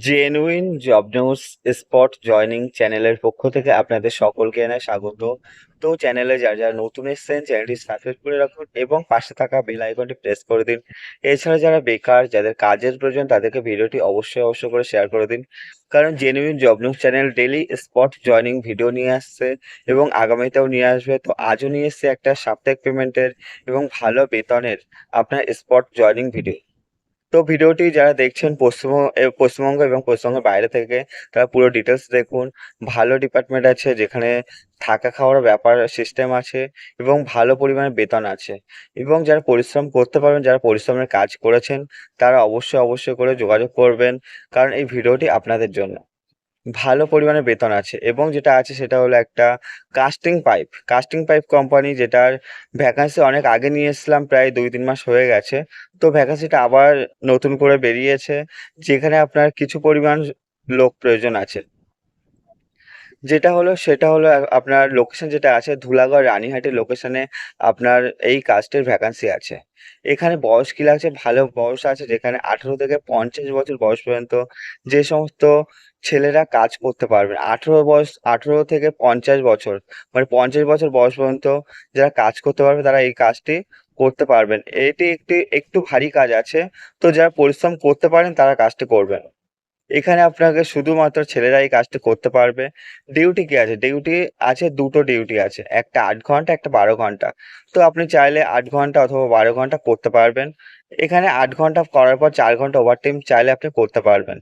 Genuine job news spot joining চ্যানেলের পক্ষ থেকে আপনাদের সকলকে জানাই স্বাগত। তো চ্যানেলে যারা যারা নতুন এসেছেন চ্যানেলটি সাবস্ক্রাইব করে রাখুন এবং পাশে থাকা বেল আইকনটি প্রেস করে দিন। এছাড়া যারা বেকার, যাদের কাজের প্রয়োজন, তাদেরকে ভিডিওটি অবশ্যই অবশ্যই করে শেয়ার করে দিন। কারণ genuine job news channel daily spot joining video নিয়ে আসছে এবং আগামীতেও নিয়ে আসবে। তো আজও নিয়ে এসছে একটা সাপ্তাহিক পেমেন্টের এবং ভালো বেতনের আপনার স্পট জয়নিং ভিডিও তো ভিডিওটি যারা দেখছেন পশ্চিমবঙ্গ পশ্চিমবঙ্গ এবং পশ্চিমবঙ্গের বাইরে থেকে, তারা পুরো ডিটেলস দেখুন। ভালো ডিপার্টমেন্ট আছে যেখানে থাকা খাওয়ার ব্যাপার সিস্টেম আছে এবং ভালো পরিমাণে বেতন আছে। এবং যারা পরিশ্রম করতে পারবেন, যারা পরিশ্রমের কাজ করেছেন, তারা অবশ্যই অবশ্যই করে যোগাযোগ করবেন, কারণ এই ভিডিওটি আপনাদের জন্য। ভালো পরিমাণে বেতন আছে এবং যেটা আছে সেটা হলো একটা casting pipe casting pipe company যেটার ভ্যাকান্সি অনেক আগে নিয়ে এসেছিলাম, প্রায় দুই তিন মাস হয়ে গেছে। তো ভ্যাকান্সিটা আবার নতুন করে বেরিয়েছে, যেখানে আপনার কিছু পরিমাণ লোক প্রয়োজন আছে। যেটা হলো, সেটা হলো আপনার লোকেশন যেটা আছে, ধুলাগড় রানীহাটের লোকেশনে আপনার এই কাস্টের ভ্যাকান্সি আছে। এখানে বয়স কি লাগছে? ভালো বয়স আছে, যেখানে আঠেরো থেকে পঞ্চাশ বছর বয়স পর্যন্ত যে সমস্ত ছেলেরা কাজ করতে পারবেন আঠেরো বয়স, আঠেরো থেকে পঞ্চাশ বছর মানে পঞ্চাশ বছর বয়স পর্যন্ত যারা কাজ করতে পারবে, তারা এই কাজটি করতে পারবেন। এটি একটি, একটু ভারী কাজ আছে, তো যারা পরিশ্রম করতে পারেন, তারা কাজটি করবেন। এখানে আপনাকে শুধুমাত্র ছেলেরা এই কাজটি করতে পারবে। ডিউটি কি আছে? ডিউটি আছে, দুটো ডিউটি আছে। একটা আট ঘণ্টা, একটা বারো ঘণ্টা। তো আপনি চাইলে আট ঘণ্টা অথবা বারো ঘণ্টা করতে পারবেন। এখানে আট ঘণ্টা করার পর চার ঘণ্টা ওভারটাইম চাইলে আপনি করতে পারবেন।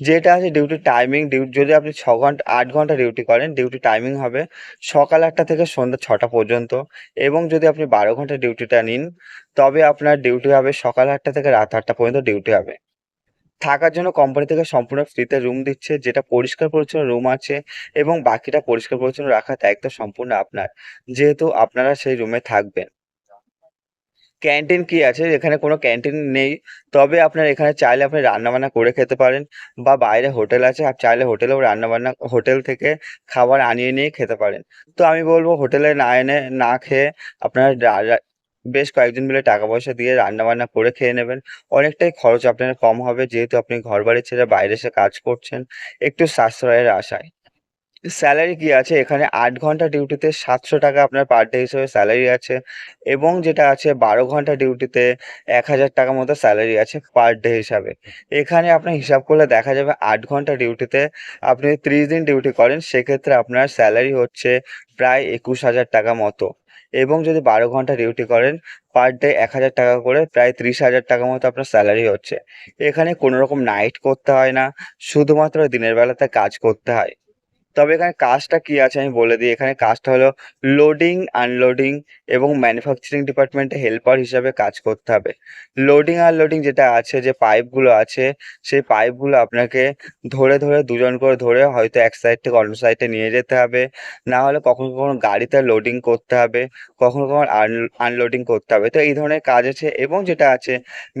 যেটা আছে ডিউটি টাইমিং ডিউটি যদি আপনি ছ ঘণ্টা, আট ঘণ্টা ডিউটি করেন ডিউটি টাইমিং হবে সকাল আটটা থেকে সন্ধ্যা ছটা পর্যন্ত। এবং যদি আপনি বারো ঘণ্টা ডিউটিটা নিন, তবে আপনার ডিউটি হবে সকাল আটটা থেকে রাত আটটা পর্যন্ত ডিউটি হবে। থাকার জন্য কোম্পানি থেকে সম্পূর্ণ ফ্রিতে রুম দিচ্ছে, যেটা পরিষ্কার পরিচ্ছন্ন রুম আছে এবং বাকিটা পরিষ্কার পরিচ্ছন্ন রাখার দায়িত্ব সম্পূর্ণ আপনার। যেহেতু আপনারা সেই রুমে থাকবেন। ক্যান্টিন কি আছে? এখানে কোনো ক্যান্টিন নেই। তবে আপনার এখানে চাইলে আপনি রান্নাবান্না করে খেতে পারেন বা বাইরে হোটেল আছে আর চাইলে হোটেলেও রান্নাবান্না, হোটেল থেকে খাবার আনিয়ে নিয়ে খেতে পারেন। তো আমি বলব হোটেলে না এনে, না খেয়ে আপনারা বেশ কয়েকজন মিলে টাকা পয়সা দিয়ে রান্না বান্না করে খেয়ে নেবেন। অনেকটাই খরচ আপনার কম হবে যেহেতু আপনি ঘর বাড়ি ছেড়ে বাইরে এসে কাজ করছেন একটু সাশ্রয়ের আশায়। স্যালারি কি আছে? এখানে আট ঘণ্টা ডিউটিতে সাতশো টাকা আপনার পার ডে হিসেবে স্যালারি আছে এবং যেটা আছে বারো ঘণ্টা ডিউটিতে এক হাজার টাকা মতো স্যালারি আছে পার ডে হিসাবে। এখানে আপনার হিসাব করলে দেখা যাবে আট ঘণ্টা ডিউটিতে আপনি ত্রিশ দিন ডিউটি করেন, সেক্ষেত্রে আপনার স্যালারি হচ্ছে প্রায় একুশ হাজার টাকা মতো। এবং যদি বারো ঘণ্টা ডিউটি করেন পার ডে এক হাজার টাকা করে, প্রায় ত্রিশ হাজার টাকা মতো আপনার স্যালারি হচ্ছে। এখানে কোনো রকম নাইট করতে হয় না, শুধুমাত্র দিনের বেলাতে কাজ করতে হয়। তবে এখানে কাজটা কি আছে আমি বলে দিই। এখানে কাজটা হলো লোডিং আনলোডিং এবং ম্যানুফ্যাকচারিং ডিপার্টমেন্টে হেল্পার হিসাবে কাজ করতে হবে। লোডিং আনলোডিং যেটা আছে, যে পাইপগুলো আছে, সেই পাইপগুলো আপনাকে ধরে ধরে দুজন করে ধরে হয়তো এক সাইড থেকে অন্য সাইডে নিয়ে যেতে হবে। না হলে কখনো কখনো গাড়িতে লোডিং করতে হবে, কখনো কখনো আনলোডিং করতে হবে। তো এই ধরনের কাজ আছে এবং যেটা আছে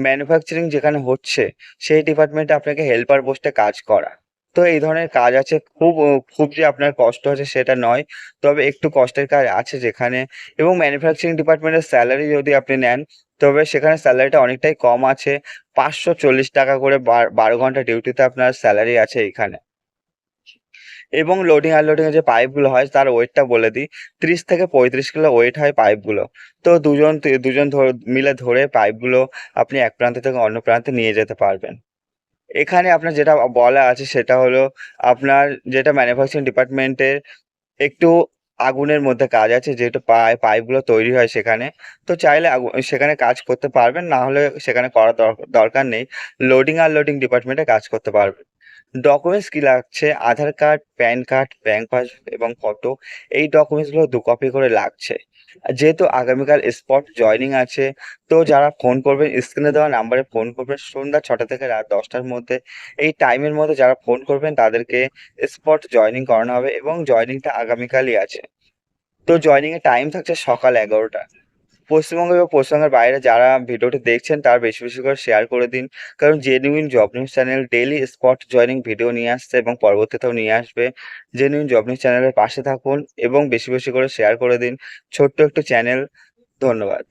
ম্যানুফ্যাকচারিং যেখানে হচ্ছে, সেই ডিপার্টমেন্টে আপনাকে হেল্পার পোস্টে কাজ করা। তো এই ধরনের কাজ আছে। খুব খুব যে আপনার কষ্ট আছে সেটা নয়। তবে একটু কষ্টের কাজ আছে যেখানে এবং ম্যানুফ্যাকচারিং ডিপার্টমেন্টের স্যালারি যদি আপনি নেন, তবে সেখানে স্যালারিটা অনেকটাই কম আছে। পাঁচশো চল্লিশ টাকা করে বার- ঘণ্টা ডিউটিতে আপনার স্যালারি আছে এখানে এবং লোডিং আনলোডিং এর যে পাইপগুলো হয়, তার ওয়েটটা বলে দিই। ত্রিশ থেকে পঁয়ত্রিশ কিলো ওয়েট হয় পাইপগুলো তো দুজন দুজন মিলে ধরে পাইপগুলো আপনি এক প্রান্ত থেকে অন্য প্রান্তে নিয়ে যেতে পারবেন। এখানে আপনার যেটা বলা আছে সেটা হলো আপনার যেটা ম্যানুফ্যাকচারিং ডিপার্টমেন্টের একটু আগুনের মধ্যে কাজ আছে, যেহেতু পাই পাইপগুলো তৈরি হয় সেখানে। তো চাইলে সেখানে কাজ করতে পারবেন, না হলে সেখানে করার দর- দরকার নেই। লোডিং আর লোডিং ডিপার্টমেন্টে কাজ করতে পারবেন। ডকুমেন্টস কি লাগছে? Aadhaar card PAN card bank passbook এবং ফটো এই ডকুমেন্টসগুলো দু কপি করে লাগছে। যেহেতু আগামীকাল স্পট জয়নিং আছে, তো যারা ফোন করবেন স্ক্রিনে দেওয়া নাম্বারে ফোন করবেন। সন্ধ্যা ছটা থেকে রাত দশটার মধ্যে, এই টাইমের মধ্যে যারা ফোন করবেন, তাদেরকে স্পট জয়নিং করানো হবে এবং জয়নিংটা আগামীকালই আছে। তো জয়নিংয়ের টাইম থাকছে সকাল এগারোটা। পশ্চিমবঙ্গ এবং পশ্চিমবঙ্গের বাইরে যারা ভিডিওটি দেখছেন, তার বেশি বেশি করে শেয়ার করে দিন। কারণ genuine job news channel daily spot joining video নিয়ে আসছে এবং পরবর্তীতেও নিয়ে আসবে। জেনুইন জব নিউজ চ্যানেলের পাশে থাকুন এবং বেশি বেশি করে শেয়ার করে দিন। ছোট্ট একটু চ্যানেল ধন্যবাদ।